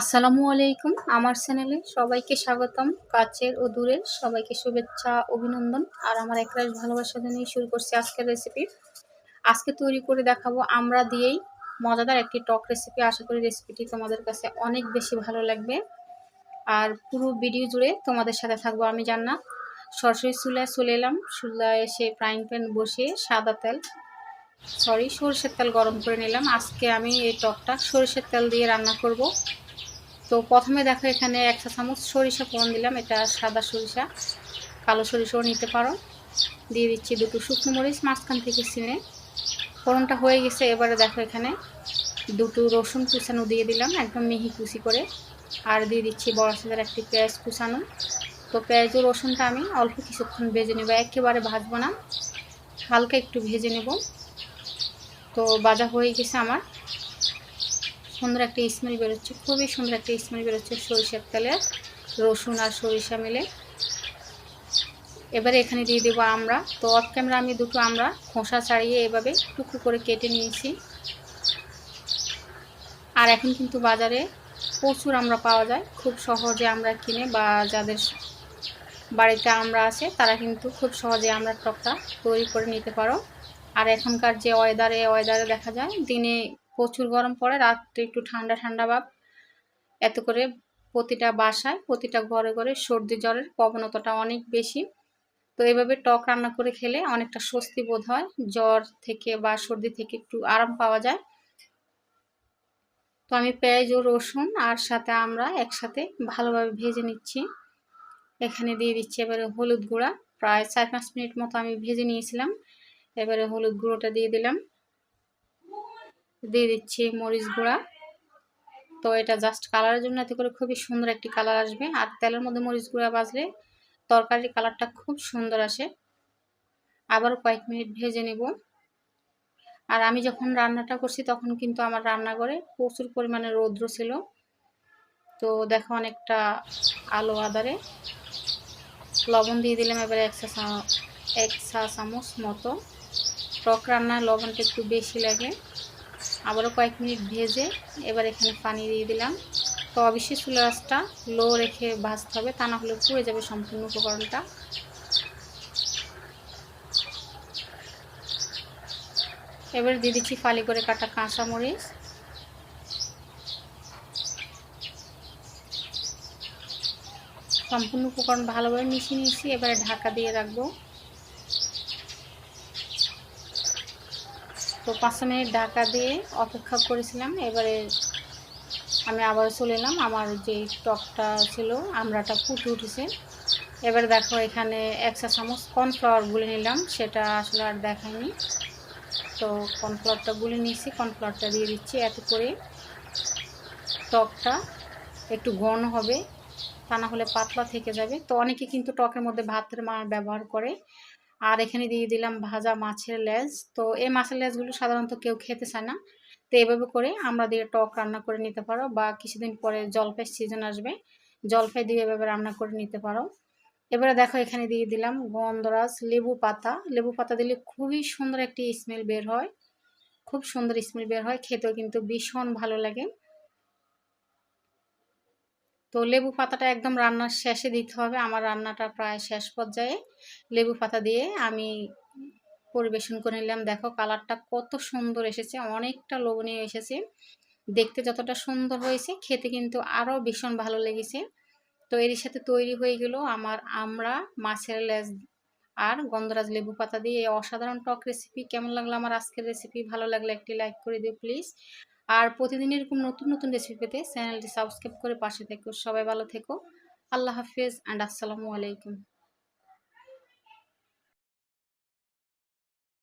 আসসালামু আলাইকুম, আমার চ্যানেলে সবাইকে স্বাগতম। কাছের ও দূরের সবাইকে শুভেচ্ছা, অভিনন্দন। আর আমার একরাশ ভালোবাসা জানিয়ে শুরু করছি আজকের রেসিপি আজকে তৈরি করে দেখাবো আমরা দিয়েই মজাদার একটি টক রেসিপি আশা করি রেসিপিটি তোমাদের কাছে অনেক বেশি ভালো লাগবে। আর পুরো ভিডিও জুড়ে তোমাদের সাথে থাকব আমি, জান্নাত। সরাসরি চুলায় চলে এলাম। চুলায় এসে ফ্রাইং প্যান বসিয়ে সাদা তেল সরি সরষের তেল গরম করে নিলাম। আজকে আমি এই টকটা সরষের তেল দিয়ে রান্না করব। তো প্রথমে দেখো এখানে একটা চামচ সরিষা ফোড়ন দিলাম, এটা সাদা সরিষা, কালো সরিষাও নিতে পারো। দিয়ে দিচ্ছি দুটো শুকনো মরিচ, মাঝখান থেকে ছিঁড়ে ফোড়নটা হয়ে গেছে, এবারে দেখো এখানে দুটো রসুন কুচানো দিয়ে দিলাম, একদম মিহি কুচি করে। আর দিয়ে দিচ্ছি বড় সাদের একটি পেঁয়াজ কুচানো। তো পেঁয়াজ ও রসুনটা আমি অল্প কিছুক্ষণ ভেজে নেব, একেবারে ভাজবো না, হালকা একটু ভেজে নেব। তো বাজা হয়ে গেছে আমার। সুন্দর একটা স্মেল বেরোচ্ছে, খুবই সুন্দর একটা স্মেল বেরোচ্ছে সরিষার তেলের রসুন আর সরিষা মিলে। এবারে এখানে দিয়ে দেবো আমরা। তো অফ ক্যামেরা আমি দুটো আমরা খোসা ছাড়িয়ে এভাবে টুকরো করে কেটে নিয়েছি। আর এখন কিন্তু বাজারে প্রচুর আমরা পাওয়া যায়। খুব সহজে আমরা কিনে বা যাদের বাড়িতে আমরা আছে, তারা কিন্তু খুব সহজে আমরা টকটা তৈরি করে নিতে পারো। আর এখনকার যে ওয়েদারে ওয়েদারে দেখা যায়, দিনে প্রচুর গরম পড়ে, রাত্রে একটু ঠান্ডা ঠান্ডা ভাব। এত করে প্রতিটা বাসায়, প্রতিটা ঘরে ঘরে সর্দি জ্বরের প্রবণতাটা অনেক বেশি। তো এভাবে টক রান্না করে খেলে অনেকটা স্বস্তি বোধ হয়, জ্বর থেকে বা সর্দি থেকে একটু আরাম পাওয়া যায়। তো আমি পেঁয়াজ ও রসুন আর সাথে আমরা একসাথে ভালোভাবে ভেজে নিচ্ছি। এখানে দিয়ে দিচ্ছি এবারে হলুদ গুঁড়া। প্রায় চার পাঁচ মিনিট মতো আমি ভেজে নিয়েছিলাম। এবারে হলুদ গুঁড়োটা দিয়ে দিলাম। দিয়ে দিচ্ছি মরিচ গুঁড়া। তো এটা জাস্ট কালারের জন্য এতে করে খুবই সুন্দর একটি কালার আসবে। আর তেলের মধ্যে মরিচ গুঁড়া বাজলে তরকারির কালারটা খুব সুন্দর আসে। আবারও কয়েক মিনিট ভেজে নেব। আর আমি যখন রান্নাটা করছি তখন কিন্তু আমার রান্নাঘরে প্রচুর পরিমাণে রৌদ্র ছিল। তো দেখো অনেকটা আলো আদারে লবণ দিয়ে দিলাম এবারে এক চা এক চা চামচ মতো। টক রান্নার লবণটা একটু বেশি লাগে। আবারও কয়েক মিনিট ভেজে এবার এখানে পানি দিয়ে দিলাম। তো অবশ্যই চুলা লো রেখে ভাজতে হবে, তা না হলে পুড়ে যাবে সম্পূর্ণ উপকরণটা। এবার দিয়ে দিচ্ছি ফালি করে কাটা কাঁচা মরিচ সম্পূর্ণ উপকরণ ভালোভাবে মিশিয়ে নিয়েছি, এবারে ঢাকা দিয়ে রাখব। তো পাঁচ মিনিট ঢাকা দিয়ে অপেক্ষা করেছিলাম। এবারে আমি আবার চলে এলাম। আমার যে টকটা ছিল, আমরাটা ফুটে উঠেছে। এবার দেখো, এখানে একশো চামচ কর্নফ্লাওয়ার গুলে নিলাম। সেটা আসলে আর দেখায়নি তো কর্নফ্লাওয়ারটা গুলে নিয়েছি। কর্নফ্লাওয়ারটা দিয়ে দিচ্ছি এত করে টকটা একটু ঘন হবে। তা না হলে পাতলা থেকে যাবে। তো অনেকে কিন্তু টকের মধ্যে ভাতের মার ব্যবহার করে। আর এখানে দিয়ে দিলাম ভাজা মাছের লেজ। তো এই মাছের লেজগুলো সাধারণত কেউ খেতে চায় না। তো এভাবে করে আমরা দিয়ে টক রান্না করে নিতে পারো বা কিছুদিন পরে জলপাই সিজন আসবে, জলপাই দিয়ে এভাবে রান্না করে নিতে পারো। এবারে দেখো এখানে দিয়ে দিলাম গন্ধরাজ লেবু পাতা। লেবু পাতা দিলে খুবই সুন্দর একটি স্মেল বের হয়। খুব সুন্দর স্মেল বের হয়, খেতেও কিন্তু ভীষণ ভালো লাগে। তো লেবু পাতাটা একদম রান্নার শেষে দিতে হবে। আমার রান্নাটা প্রায় শেষ পর্যায়ে। লেবু পাতা দিয়ে আমি পরিবেশন করে নিলাম। দেখো কালারটা কত সুন্দর এসেছে, অনেকটা লোভনীয় এসেছে। দেখতে যতটা সুন্দর হয়েছে, খেতে কিন্তু আরও ভীষণ ভালো লেগেছে। তো এর সাথে তৈরি হয়ে গেল আমার আমরা, মাছের লেজ আর গন্ধরাজ লেবু পাতা দিয়ে। অসাধারণ টক রেসিপি কেমন লাগল? আমার আজকের রেসিপি ভালো লাগলে একটি লাইক করে দিও প্লিজ আর প্রতিদিন এরকম নতুন নতুন রেসিপি পেতে চ্যানেলটি সাবস্ক্রাইব করে পাশে থেকো। সবাই ভালো থেকো। আল্লাহ হাফিজ অ্যান্ড আসসালামু আলাইকুম।